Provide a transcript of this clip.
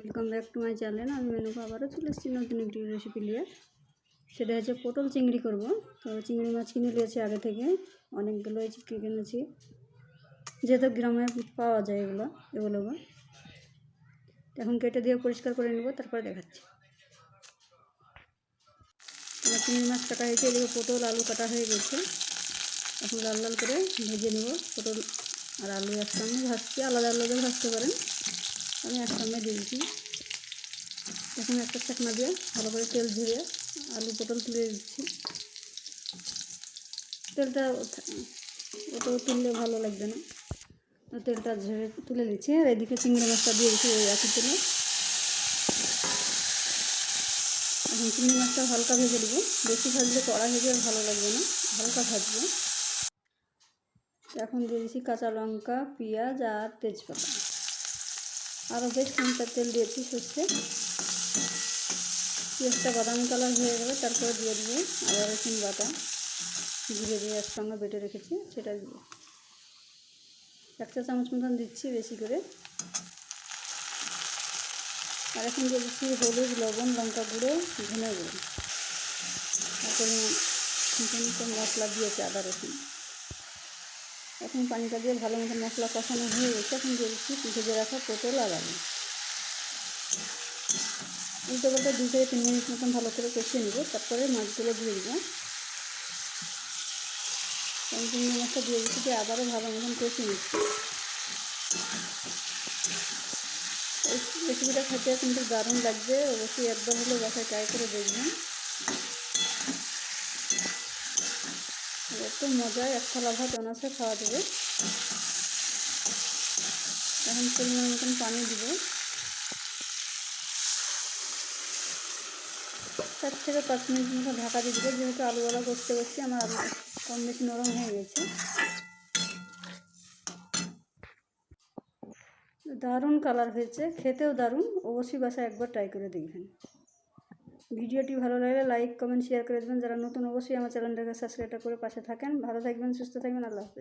Welcome back to my channel আমি মেনুকে আবারও চলে এসেছি নতুন একটি রেসিপি নিয়ে। সেটা হচ্ছে পটল চিংড়ি করব। তো চিংড়ি মাছ কিনে নিয়েছি আগে থেকে। অনেকগুলো চিংড়ি কিনেছি। যেহেতু গ্রামে পাওয়া যায় এগুলো এগুলো এখন কেটে দিয়ে পরিষ্কার করে নেব, তারপরে দেখাচ্ছি। চিংড়ি মাছ কাটা হয়েছে এদিকে পটল, আলু কাটা হয়ে গেছে। এখন লাল লাল করে ভেজে নেব। পটল আর আলু একসঙ্গে ভাজছি। আলাদা আলাদা ভাজতে পারেন। আমি একসঙ্গে দিয়েছি এখন একটা চাকনা দিয়ে ভালো করে তেল ঝরিয়ে আলু পটল তুলে দিচ্ছি। তেলটা ওটাও তুললে ভালো লাগবে না। তেলটা ঝেড়ে তুলে দিচ্ছি আর এদিকে চিংড়ি মাছটা দিয়ে দিচ্ছি ওই একই তেলে। এখন চিংড়ি মাছটা হালকা ভেজে দেবো বেশি ভাজলে কড়া ভেজে ভালো লাগবে না। হালকা ভাজবো। এখন দিয়ে দিচ্ছি কাঁচা লঙ্কা, পেঁয়াজ আর তেজপাতা। আরও বেশ খানিকটা তেল দিয়েছি সর্ষে। পেঁয়াজটা বাদামি কালার হয়ে গেলে তারপরে দিয়ে দিয়ে আদা, রসুন বাটা। জিরে দিয়ে একসঙ্গে বেটে রেখেছি সেটা দিয়ে এক চা চামচ মতন দিচ্ছি বেশি করে। আর এখন দিয়ে দিচ্ছি হলুদ, লবণ, লঙ্কা গুঁড়ো, ধনে গুঁড়ো। তারপরে মশলা দিয়েছি আদা, রসুন। এখন পানিটা দিয়ে ভালো মতো মশলা কষানো হয়ে গেছে, এখন দিয়ে দিচ্ছি ভেজে রাখা পটল আর আলু। উল্টো পাল্টা দু থেকে তিন মিনিট মতন ভালো করে কষিয়ে নেব, তারপরে মাছগুলো দিয়ে দেবো। চিংড়ি মাছটা দিয়ে দিচ্ছি দিয়ে আবারও ভালো মতন কষিয়ে নিচ্ছি। রেসিপিটা খেতে কিন্তু দারুণ লাগবে, অবশ্যই একবার হলেও বাসায় ট্রাই করে দেখবেন। এত মজায় এক থালা ভাত অনাসে খাওয়া দেবে এখন পরিমাণ মতন পানি দিব। চার থেকে পাঁচ মিনিট মতো ঢাকা দিয়ে দেবো, যেহেতু আলুওয়ালা করতে করছি আমার আলু কম বেশি নরম হয়ে গেছে। দারুণ কালার হয়েছে, খেতেও দারুণ, অবশ্যই বাসায় একবার ট্রাই করে দেখবেন। ভিডিওটি ভালো লাগলে লাইক, কমেন্ট শেয়ার করে দেবেন। যারা নতুন, অবশ্যই আমার চ্যানেলটাকে সাবস্ক্রাইব করে পাশে থাকেন। ভালো থাকবেন, সুস্থ থাকবেন, আল্লাহ হাফেজ।